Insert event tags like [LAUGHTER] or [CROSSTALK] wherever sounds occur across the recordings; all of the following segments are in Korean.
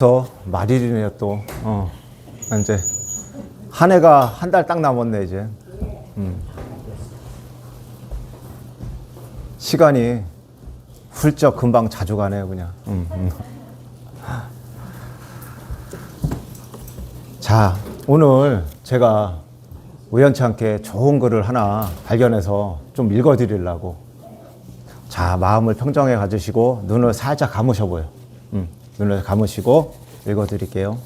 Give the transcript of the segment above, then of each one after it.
더 말일이네요 또. 어. 이제 한 해가 한 달 딱 남았네 이제. 음. 시간이 훌쩍 금방 자주 가네요 그냥. 음, 음. 자 오늘 제가 우연치 않게 좋은 글을 하나 발견해서 좀 읽어드리려고. 자 마음을 평정해 가지시고 눈을 살짝 감으셔 보여. 음, 눈을 감으시고 읽어드릴게요.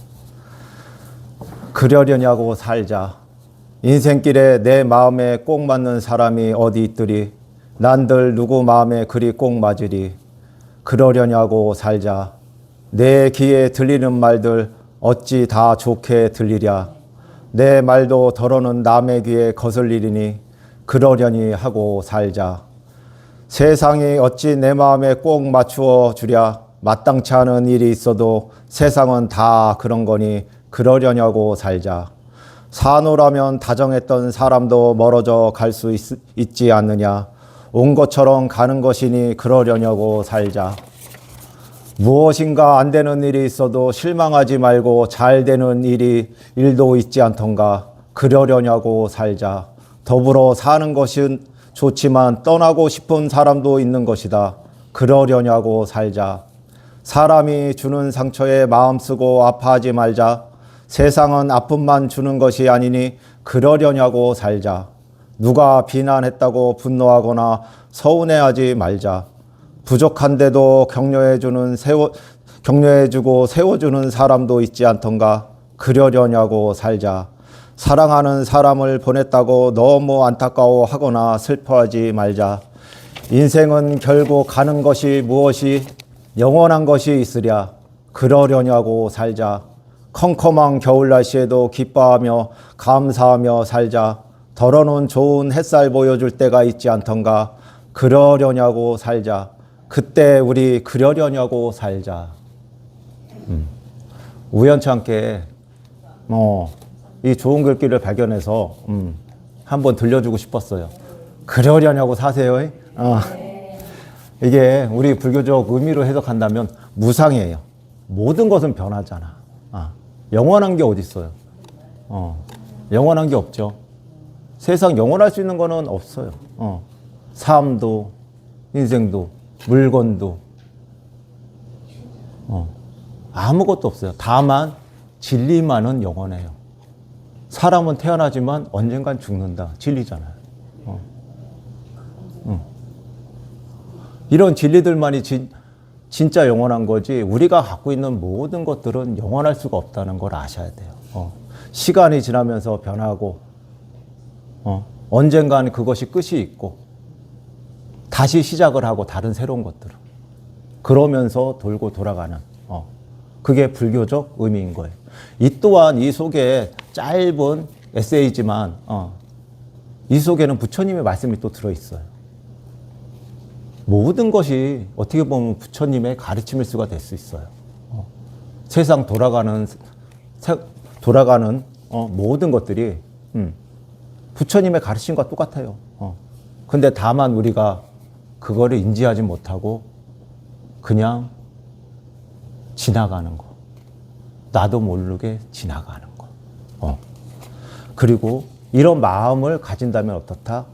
그러려냐고 살자. 인생길에 내 마음에 꼭 맞는 사람이 어디 있더리. 난들 누구 마음에 그리 꼭 맞으리. 그러려냐고 살자. 내 귀에 들리는 말들 어찌 다 좋게 들리랴. 내 말도 더러는 남의 귀에 거슬리리니 그러려니 하고 살자. 세상이 어찌 내 마음에 꼭 맞추어 주랴. 마땅치 않은 일이 있어도 세상은 다 그런 거니 그러려냐고 살자. 사노라면 다정했던 사람도 멀어져 갈 수 있지 않느냐. 온 것처럼 가는 것이니 그러려냐고 살자. 무엇인가 안 되는 일이 있어도 실망하지 말고 잘 되는 일이 일도 있지 않던가 그러려냐고 살자. 더불어 사는 것은 좋지만 떠나고 싶은 사람도 있는 것이다. 그러려냐고 살자. 사람이 주는 상처에 마음 쓰고 아파하지 말자. 세상은 아픔만 주는 것이 아니니 그러려냐고 살자. 누가 비난했다고 분노하거나 서운해하지 말자. 부족한데도 격려해주는 세워 격려해주고 세워주는 사람도 있지 않던가 그러려냐고 살자. 사랑하는 사람을 보냈다고 너무 안타까워하거나 슬퍼하지 말자. 인생은 결국 가는 것이 무엇이 영원한 것이 있으랴. 그러려냐고 살자. 컴컴한 겨울 날씨에도 기뻐하며 감사하며 살자. 덜어놓은 좋은 햇살 보여줄 때가 있지 않던가. 그러려냐고 살자. 그때 우리 그러려냐고 살자. 음. 우연치 않게 뭐이 좋은 글귀를 발견해서 음, 한번 들려주고 싶었어요. 그러려냐고 사세요. 어. 이게 우리 불교적 의미로 해석한다면 무상이에요. 모든 것은 변하잖아. 아, 영원한 게 어디 있어요? 어, 영원한 게 없죠. 세상 영원할 수 있는 거는 없어요. 어, 삶도, 인생도, 물건도, 어, 아무것도 없어요. 다만 진리만은 영원해요. 사람은 태어나지만 언젠간 죽는다. 진리잖아요. 어. 응. 이런 진리들만이 진, 진짜 영원한 거지 우리가 갖고 있는 모든 것들은 영원할 수가 없다는 걸 아셔야 돼요. 어. 시간이 지나면서 변하고 어. 언젠간 그것이 끝이 있고 다시 시작을 하고 다른 새로운 것들을 그러면서 돌고 돌아가는 어. 그게 불교적 의미인 거예요. 이 또한 이 속에 짧은 에세이지만 어. 이 속에는 부처님의 말씀이 또 들어 있어요. 모든 것이 어떻게 보면 부처님의 가르침일 수가 될 수 있어요. 어. 세상 돌아가는 세, 돌아가는 어, 모든 것들이 음, 부처님의 가르침과 똑같아요. 어. 근데 다만 우리가 그거를 인지하지 못하고 그냥 지나가는 거. 나도 모르게 지나가는 거. 어. 그리고 이런 마음을 가진다면 어떻다?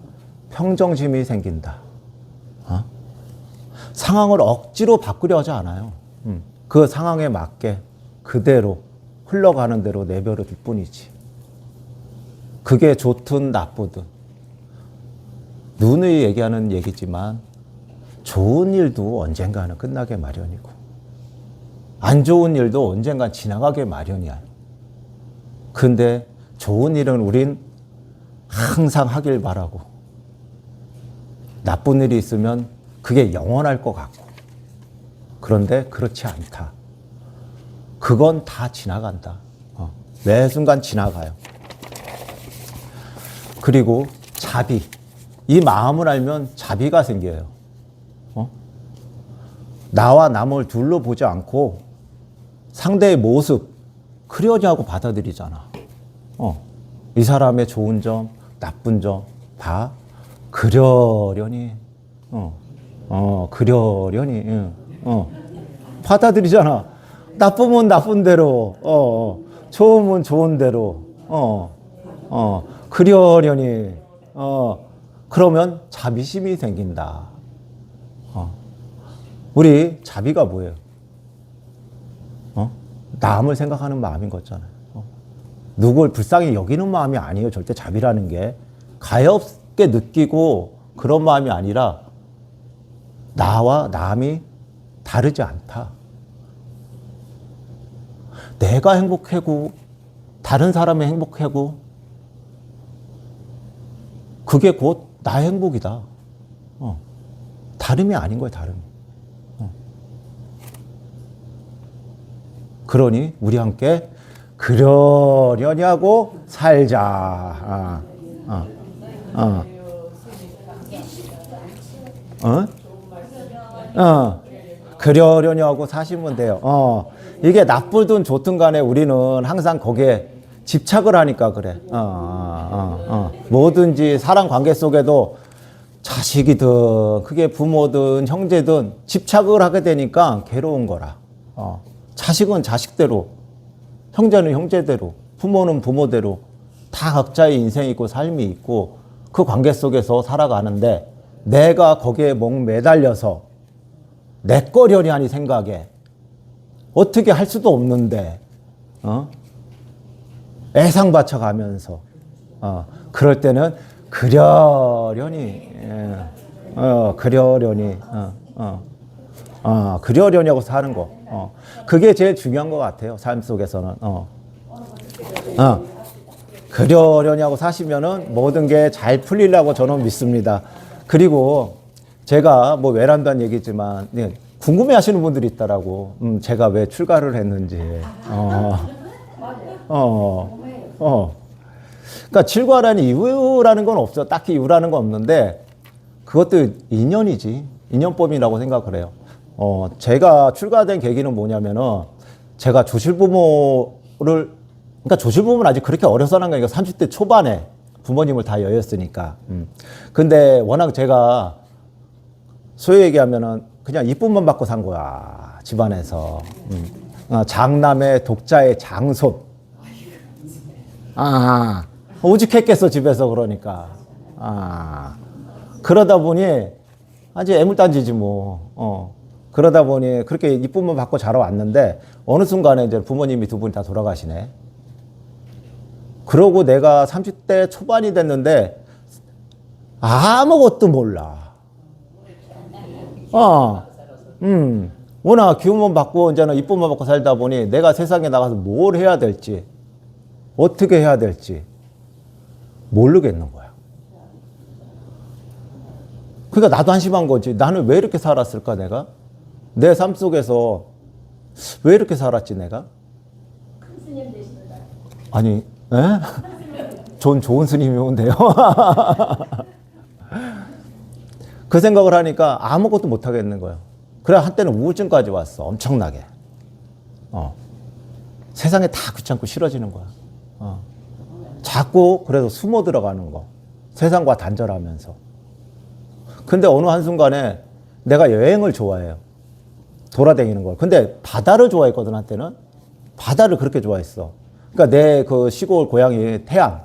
평정심이 생긴다. 어? 상황을 억지로 바꾸려 하지 않아요. 음. 그 상황에 맞게 그대로 흘러가는 대로 내버려 둘 뿐이지. 그게 좋든 나쁘든. 눈의 얘기하는 얘기지만 좋은 일도 언젠가는 끝나게 마련이고 안 좋은 일도 언젠간 지나가게 마련이야. 근데 좋은 일은 우린 항상 하길 바라고 나쁜 일이 있으면 그게 영원할 것 같고 그런데 그렇지 않다. 그건 다 지나간다. 어, 매 순간 지나가요. 그리고 자비. 이 마음을 알면 자비가 생겨요. 어? 나와 남을 둘로 보지 않고 상대의 모습, 그려냐고 받아들이잖아. 어. 이 사람의 좋은 점, 나쁜 점, 다 그려려니, 어, 어, 그려려니, 응. 어. 받아들이잖아. 나쁘면 나쁜 대로, 어, 어. 좋으면 좋은 대로, 어, 어, 그려려니, 어, 그러면 자비심이 생긴다. 어. 우리 자비가 뭐예요? 어? 남을 생각하는 마음인 거잖아요. 어? 누굴 불쌍히 여기는 마음이 아니에요. 절대 자비라는 게. 가엾게 느끼고 그런 마음이 아니라 나와 남이 다르지 않다. 내가 행복하고 다른 사람이 행복하고 그게 곧 나의 행복이다. 어. 다름이 아닌 거예요, 다름이. 어. 그러니 우리 함께 그러려냐고 살자. 아, 아, 아. 어? 어. 그러려냐고 사시면 돼요. 어. 이게 나쁘든 좋든 간에 우리는 항상 거기에 집착을 하니까 그래. 어, 어, 어, 어. 뭐든지 사람 관계 속에도 자식이든 그게 부모든 형제든 집착을 하게 되니까 괴로운 거라. 어. 자식은 자식대로, 형제는 형제대로, 부모는 부모대로 다 각자의 인생이 있고 삶이 있고 그 관계 속에서 살아가는데 내가 거기에 목 매달려서 내 거려니 하니 생각에 어떻게 할 수도 없는데 어? 애상 바쳐가면서 어, 그럴 때는 그려려니 예. 어, 그려려니 어, 어, 어, 그려려냐고 사는 거 어, 그게 제일 중요한 것 같아요 삶 속에서는 어. 어. 그려려냐고 사시면은 모든 게 잘 풀리려고 저는 믿습니다. 그리고 제가 뭐 외람단 얘기지만 네, 궁금해 하시는 분들이 있더라고. 음, 제가 왜 출가를 했는지. 어, 어, 어. 그러니까 출가라는 이유라는 건 없어. 딱히 이유라는 건 없는데 그것도 인연이지. 인연법이라고 생각을 해요. 어, 제가 출가된 계기는 뭐냐면은 제가 조실부모를 그러니까 조실부모는 아직 그렇게 어려서 난 거니까 30대 초반에 부모님을 다 여였으니까. 음. 근데 워낙 제가 소위 얘기하면은 그냥 이쁨만 받고 산 거야 집안에서. 음. 어, 장남의 독자의 장손. 아 오직했겠어 집에서 그러니까. 아 그러다 보니 아주 애물단지지 뭐. 어. 그러다 보니 그렇게 이쁨만 받고 자라왔는데 어느 순간에 이제 부모님이 두 분이 다 돌아가시네. 그러고 내가 30대 초반이 됐는데 아무것도 몰라 어, 음, 워낙 기운만 받고 이제는 이쁨만 받고 살다 보니 내가 세상에 나가서 뭘 해야 될지, 어떻게 해야 될지 모르겠는 거야. 그러니까 나도 한심한 거지. 나는 왜 이렇게 살았을까, 내가? 내 삶 속에서 왜 이렇게 살았지, 내가? 아니, [LAUGHS] 에? 전 좋은 스님이면 돼요. [LAUGHS] 그 생각을 하니까 아무것도 못 하겠는 거예요. 그래 한때는 우울증까지 왔어. 엄청나게. 어. 세상에 다 귀찮고 싫어지는 거야. 어. 자꾸 그래서 숨어 들어가는 거. 세상과 단절하면서. 근데 어느 한순간에 내가 여행을 좋아해요. 돌아다니는 걸. 근데 바다를 좋아했거든, 한때는. 바다를 그렇게 좋아했어. 그러니까 내 그 시골 고향이 태안.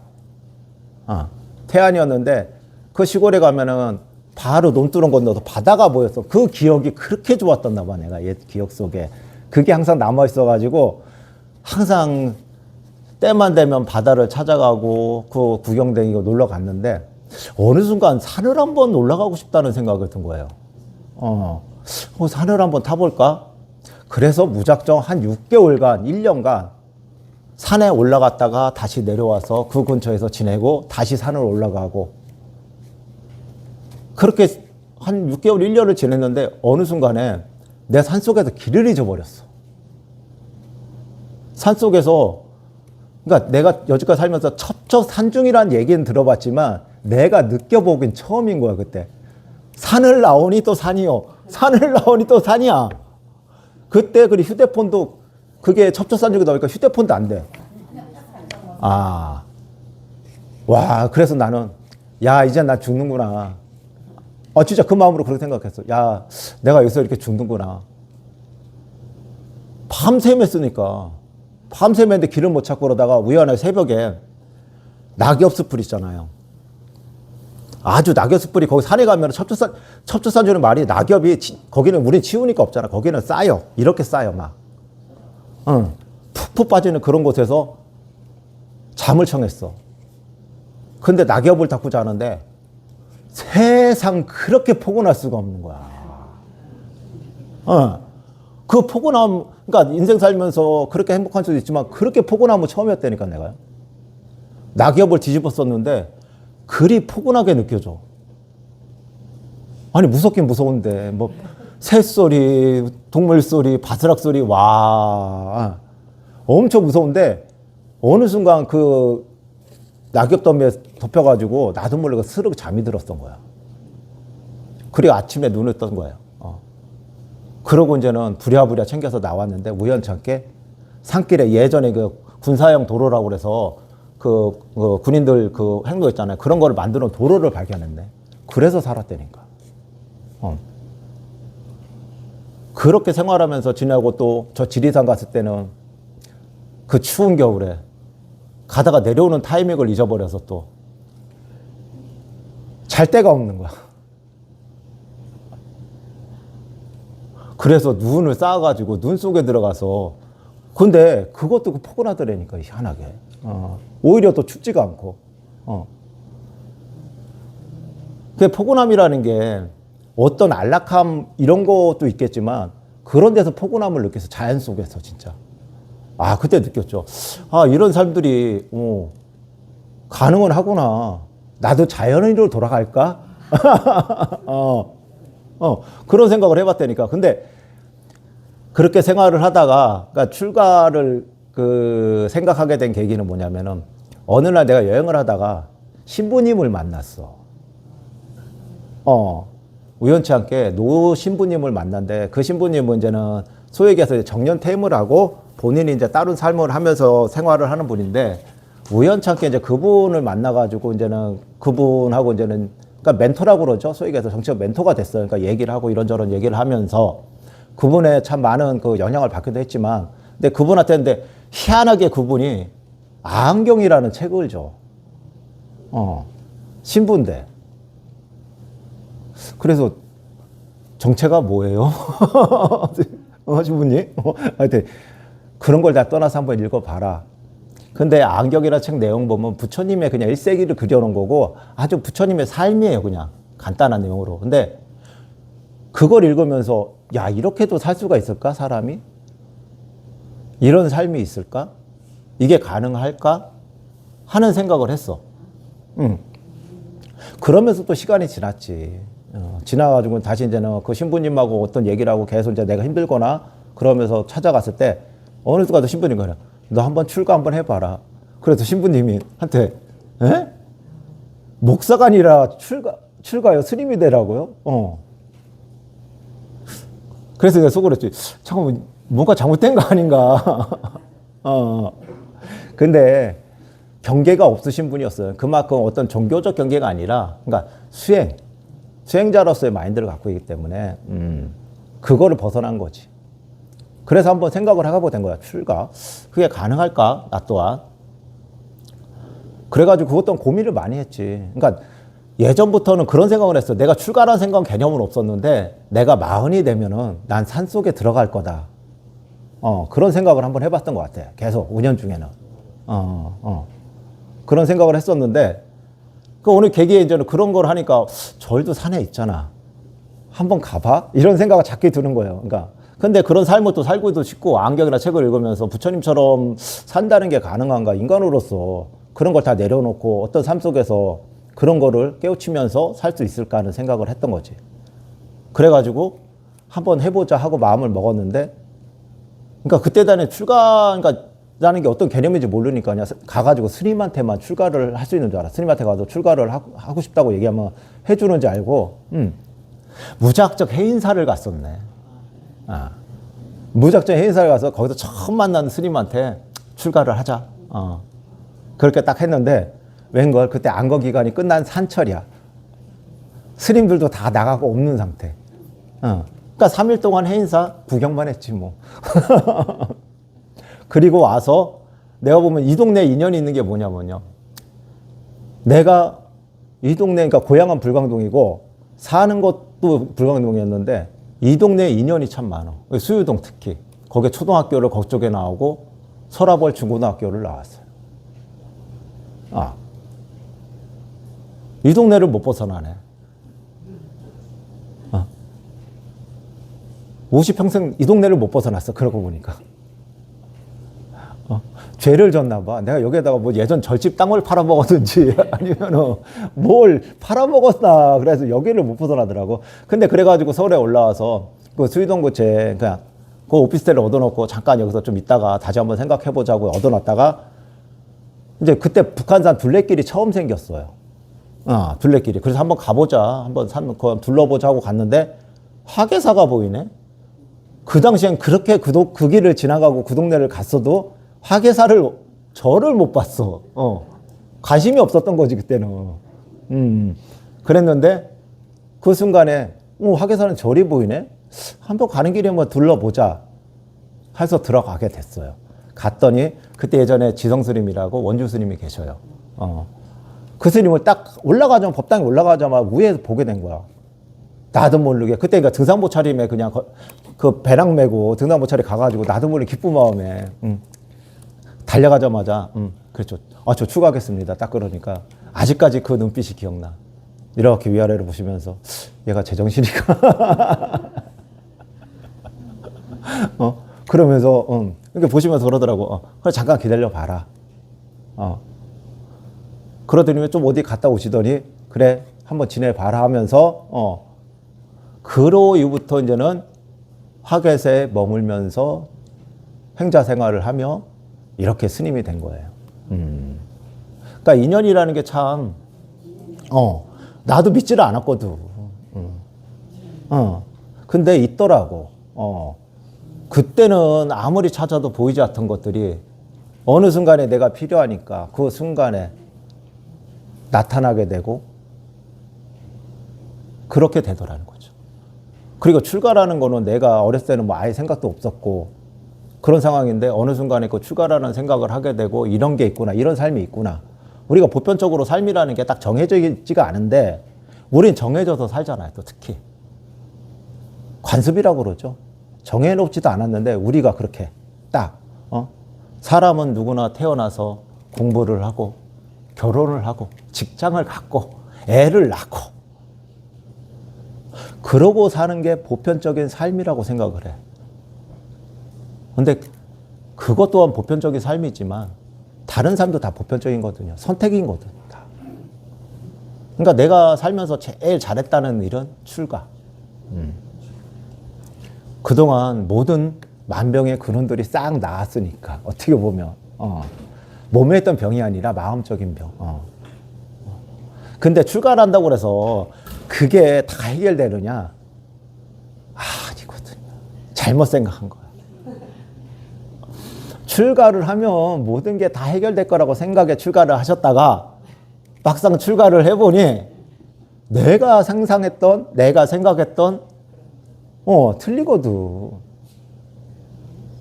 어. 태안이었는데 그 시골에 가면은 바로 논두렁 건너서 바다가 보였어. 그 기억이 그렇게 좋았던 봐, 내가 옛 기억 속에. 그게 항상 남아 있어가지고 항상 때만 되면 바다를 찾아가고 그 구경 다니고 놀러 갔는데 어느 순간 산을 한번 올라가고 싶다는 생각이 든 거예요. 어, 어 산을 한번 타볼까? 그래서 무작정 한 6개월간, 1년간 산에 올라갔다가 다시 내려와서 그 근처에서 지내고 다시 산을 올라가고 그렇게 한 6개월, 1년을 지냈는데 어느 순간에 내 산속에서 길을 잊어버렸어. 산속에서 그러니까 내가 여지까지 살면서 첩첩 산중이라는 얘기는 들어봤지만 내가 느껴보긴 처음인 거야 그때. 산을 나오니 또 산이요. 산을 나오니 또 산이야. 그때 그 휴대폰도 그게 첩첩산중이 나오니까 휴대폰도 안 돼. 아. 와, 그래서 나는 야, 이제 나 죽는구나. 아, 진짜 그 마음으로 그렇게 생각했어. 야, 내가 여기서 이렇게 죽는구나. 밤새 맸으니까 밤새 맸는데 길을 못 찾고 그러다가 우연하게 새벽에 낙엽 숲을 있잖아요. 아주 낙엽 숲불이 거기 산에 가면 첩추산 첩추산 주는 말이 낙엽이 치- 거기는 우린 치우니까 없잖아. 거기는 쌓여 이렇게 쌓여 막. 응. 푹푹 빠지는 그런 곳에서 잠을 청했어. 근데 낙엽을 닦고 자는데 세상 그렇게 포근할 수가 없는 거야. 어. 그 포근함, 그러니까 인생 살면서 그렇게 행복한 수도 있지만 그렇게 포근함은 처음이었다니까 내가요. 낙엽을 뒤집어 썼는데 그리 포근하게 느껴져. 아니 무섭긴 무서운데 뭐 새소리, 동물 소리, 바스락 소리 와 엄청 무서운데 어느 순간 그 낙엽 더미에 덮여가지고 나도 모르게 스르륵 잠이 들었던 거야. 그리고 아침에 눈을 뜬 거예요. 어. 그러고 이제는 부랴부랴 챙겨서 나왔는데 우연찮게 산길에 예전에 그 군사용 도로라고 그래서 그, 그 군인들 그 행로 있잖아요. 그런 거를 만드는 도로를 발견했네. 그래서 살았다니까. 어. 그렇게 생활하면서 지내고 또 저 지리산 갔을 때는 그 추운 겨울에 가다가 내려오는 타이밍을 잊어버려서 또 잘 데가 없는 거야. 그래서 눈을 쌓아가지고 눈 속에 들어가서 근데 그것도 그 포근하더라니까 희한하게 어. 오히려 또 춥지가 않고 어. 그 포근함이라는 게 어떤 안락함 이런 것도 있겠지만 그런 데서 포근함을 느껴서 자연 속에서 진짜 아 그때 느꼈죠 아 이런 삶들이 어, 가능은 하구나 나도 자연인으로 돌아갈까 [LAUGHS] 어, 어, 그런 생각을 해봤다니까. 근데 그렇게 생활을 하다가, 그러니까 출가를 그 생각하게 된 계기는 뭐냐면은 어느 날 내가 여행을 하다가 신부님을 만났어. 어, 우연치 않게 노 신부님을 만났는데 그 신부님은 이제는 소위 얘기해서 정년 퇴임을 하고 본인이 이제 다른 삶을 하면서 생활을 하는 분인데 우연치 않게 이제 그분을 만나가지고 이제는 그분하고 이제는 그러니까 멘토라고 그러죠. 소위 얘기해서 정치적 멘토가 됐어요. 그러니까 얘기를 하고 이런저런 얘기를 하면서 그분의 참 많은 그 영향을 받기도 했지만 근데 그분한테 근데 희한하게 그분이 안경이라는 책을 줘. 어. 신부인데. 그래서 정체가 뭐예요? [LAUGHS] 어, 신부님? 어, 하여튼 그런 걸 다 떠나서 한번 읽어봐라. 근데 안경이라는 책 내용 보면 부처님의 그냥 일세기를 그려놓은 거고 아주 부처님의 삶이에요, 그냥. 간단한 내용으로. 근데 그걸 읽으면서 야, 이렇게도 살 수가 있을까, 사람이? 이런 삶이 있을까? 이게 가능할까? 하는 생각을 했어. 응. 그러면서 또 시간이 지났지. 어, 지나가지고 다시 이제는 그 신부님하고 어떤 얘기를 하고 계속 이제 내가 힘들거나 그러면서 찾아갔을 때 어느 순간 신부님 그래. 너 한번 출가 한번 해봐라. 그래서 신부님이 한테 에? 목사가 아니라 출가 출가요 스님이 되라고요? 어. 그래서 내가 속으로 했지. 잠깐만 뭔가 잘못된 거 아닌가? [LAUGHS] 어. 근데 경계가 없으신 분이었어요. 그만큼 어떤 종교적 경계가 아니라, 그러니까 수행, 수행자로서의 마인드를 갖고 있기 때문에, 음, 그거를 벗어난 거지. 그래서 한번 생각을 해보게 된 거야. 출가. 그게 가능할까? 나 또한. 그래가지고 그것 또한 고민을 많이 했지. 그러니까 예전부터는 그런 생각을 했어. 내가 출가라는 생각은 개념은 없었는데, 내가 마흔이 되면은 난 산 속에 들어갈 거다. 어, 그런 생각을 한번 해봤던 것 같아. 계속, 5년 중에는. 어, 어. 그런 생각을 했었는데, 그 오늘 계기에 이제는 그런 걸 하니까, 절도 산에 있잖아. 한번 가봐? 이런 생각이 자꾸 드는 거예요. 그러니까. 근데 그런 삶을 또 살고도 싶고, 안경이나 책을 읽으면서 부처님처럼 산다는 게 가능한가? 인간으로서 그런 걸 다 내려놓고 어떤 삶 속에서 그런 거를 깨우치면서 살 수 있을까 하는 생각을 했던 거지. 그래가지고 한번 해보자 하고 마음을 먹었는데, 그러니까 그때 단에 출가, 그러니까 라는 게 어떤 개념인지 모르니까 그냥 가가지고 스님한테만 출가를 할 수 있는 줄 알아. 스님한테 가서 출가를 하고, 싶다고 얘기하면 해주는지 알고, 음. 무작정 해인사를 갔었네. 아. 무작정 해인사를 가서 거기서 처음 만난 스님한테 출가를 하자. 어. 그렇게 딱 했는데, 웬걸 그때 안거 기간이 끝난 산철이야. 스님들도 다 나가고 없는 상태. 어. 그러니까 3일 동안 해인사 구경만 했지 뭐. [LAUGHS] 그리고 와서 내가 보면 이 동네에 인연이 있는 게 뭐냐면요. 내가 이 동네, 그러니까 고향은 불광동이고 사는 것도 불광동이었는데 이 동네에 인연이 참 많아. 수유동 특히. 거기에 초등학교를 그쪽에 나오고 서라벌 중고등학교를 나왔어요. 아. 이 동네를 못 벗어나네. 어. 50평생 이 동네를 못 벗어났어. 그러고 보니까. 어, 죄를 졌나 봐. 내가 여기에다가 뭐 예전 절집 땅을 팔아먹었든지 [LAUGHS] 아니면 뭘 팔아먹었나. 그래서 여기를 못 벗어나더라고. 근데 그래가지고 서울에 올라와서 그 수의동 구체 그냥 그 오피스텔을 얻어놓고 잠깐 여기서 좀 있다가 다시 한번 생각해보자고 얻어놨다가 이제 그때 북한산 둘레길이 처음 생겼어요. 아, 둘레길이. 그래서 한번 가보자. 한번 산, 그 둘러보자 하고 갔는데 화계사가 보이네. 그 당시엔 그렇게 그, 도, 그 길을 지나가고 그 동네를 갔어도 화계사를 저를 못 봤어. 어. 관심이 없었던 거지 그때는. 음. 그랬는데 그 순간에 어, 화계사는 절이 보이네. 한번 가는 길에 뭐 둘러보자. 해서 들어가게 됐어요. 갔더니 그때 예전에 지성 스님이라고 원주 스님이 계셔요. 어. 그 스님을 딱 올라가자마자 법당에 올라가자마자 위에서 보게 된 거야. 나도 모르게 그때 그러니까 등산보 차림에 그냥 거- 그 배낭 메고 등산보 차림 가가지고 나도 모르게 기쁜 마음에 음. 달려가자마자 음, 그렇죠. 아 저 추가하겠습니다. 딱 그러니까 아직까지 그 눈빛이 기억나. 이렇게 위아래를 보시면서 얘가 제정신이가 [LAUGHS] 어 그러면서 음, 이렇게 보시면서 그러더라고. 어, 그래 잠깐 기다려 봐라. 어. 그러더니 좀 어디 갔다 오시더니 그래 한번 지내봐라 하면서 어 그로 이후부터 이제는 화계세에 머물면서 행자 생활을 하며 이렇게 스님이 된 거예요. 음. 그러니까 인연이라는 게 참, 어, 나도 믿지를 않았거든. 음. 어, 근데 있더라고. 어, 그때는 아무리 찾아도 보이지 않던 것들이 어느 순간에 내가 필요하니까 그 순간에 나타나게 되고 그렇게 되더라는 거죠. 그리고 출가라는 거는 내가 어렸을 때는 뭐 아예 생각도 없었고 그런 상황인데 어느 순간에 그 출가라는 생각을 하게 되고 이런 게 있구나 이런 삶이 있구나 우리가 보편적으로 삶이라는 게 딱 정해져 있지가 않은데 우린 정해져서 살잖아요 또 특히 관습이라고 그러죠 정해놓지도 않았는데 우리가 그렇게 딱 어? 사람은 누구나 태어나서 공부를 하고 결혼을 하고 직장을 갖고 애를 낳고 그러고 사는 게 보편적인 삶이라고 생각을 해. 근데 그것 또한 보편적인 삶이지만 다른 삶도 다 보편적인 거거든요. 선택인 거든 다. 그러니까 내가 살면서 제일 잘했다는 일은 출가. 음. 그동안 모든 만병의 근원들이 싹 나았으니까 어떻게 보면 어. 몸에 있던 병이 아니라 마음적인 병. 어. 근데 출가를 한다고 그래서 그게 다 해결되느냐? 아니거든요. 잘못 생각한 거야. 출가를 하면 모든 게 다 해결될 거라고 생각에 출가를 하셨다가 막상 출가를 해보니 내가 상상했던, 내가 생각했던, 어, 틀리거든.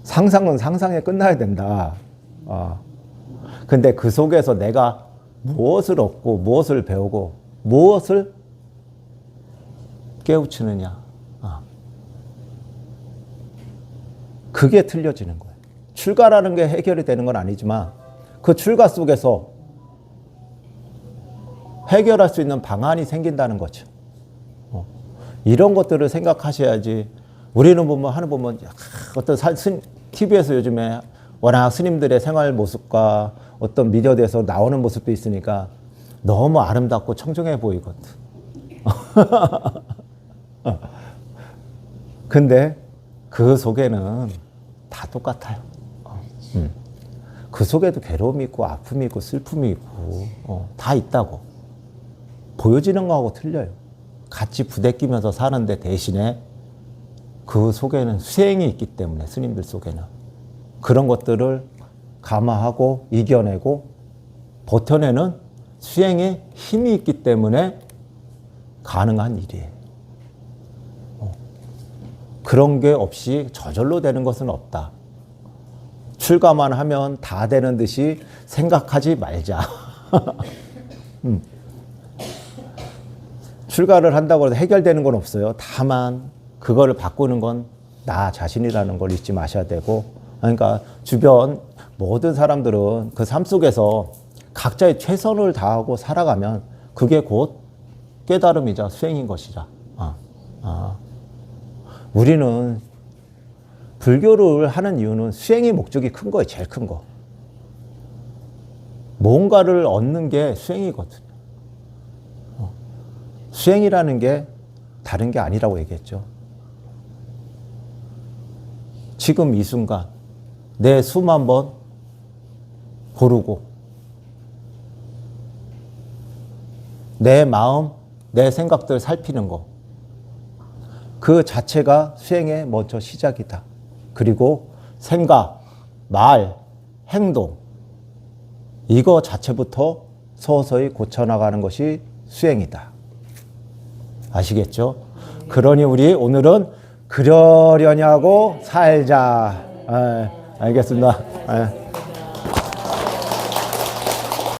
상상은 상상에 끝나야 된다. 어. 근데 그 속에서 내가 무엇을 얻고 무엇을 배우고 무엇을 깨우치느냐. 아. 그게 틀려지는 거예요. 출가라는 게 해결이 되는 건 아니지만 그 출가 속에서 해결할 수 있는 방안이 생긴다는 거죠. 어. 이런 것들을 생각하셔야지 우리는 보면 하는 보면 어떤 사, 스, TV에서 요즘에 워낙 스님들의 생활 모습과 어떤 미디어에서 나오는 모습도 있으니까 너무 아름답고 청정해 보이거든. [LAUGHS] 근데 그 속에는 다 똑같아요. 어, 음. 그 속에도 괴로움이 있고 아픔이 있고 슬픔이 있고 어, 다 있다고. 보여지는 거하고 틀려요. 같이 부대끼면서 사는데 대신에 그 속에는 수행이 있기 때문에 스님들 속에는 그런 것들을 감화하고 이겨내고 버텨내는 수행에 힘이 있기 때문에 가능한 일이에요. 어. 그런 게 없이 저절로 되는 것은 없다. 출가만 하면 다 되는 듯이 생각하지 말자. [LAUGHS] 음. 출가를 한다고 해서 해결되는 건 없어요. 다만 그거를 바꾸는 건 나 자신이라는 걸 잊지 마셔야 되고 그러니까 주변 모든 사람들은 그 삶 속에서 각자의 최선을 다하고 살아가면 그게 곧 깨달음이자 수행인 것이자. 아, 아. 우리는 불교를 하는 이유는 수행의 목적이 큰 거예요. 제일 큰 거. 뭔가를 얻는 게 수행이거든요. 어. 수행이라는 게 다른 게 아니라고 얘기했죠. 지금 이 순간 내 수만 번 고르고 내 마음, 내 생각들 살피는 거. 그 자체가 수행의 먼저 시작이다. 그리고 생각, 말, 행동. 이거 자체부터 서서히 고쳐나가는 것이 수행이다. 아시겠죠? 그러니 우리 오늘은 그러려냐고 살자. 아, 알겠습니다. 아.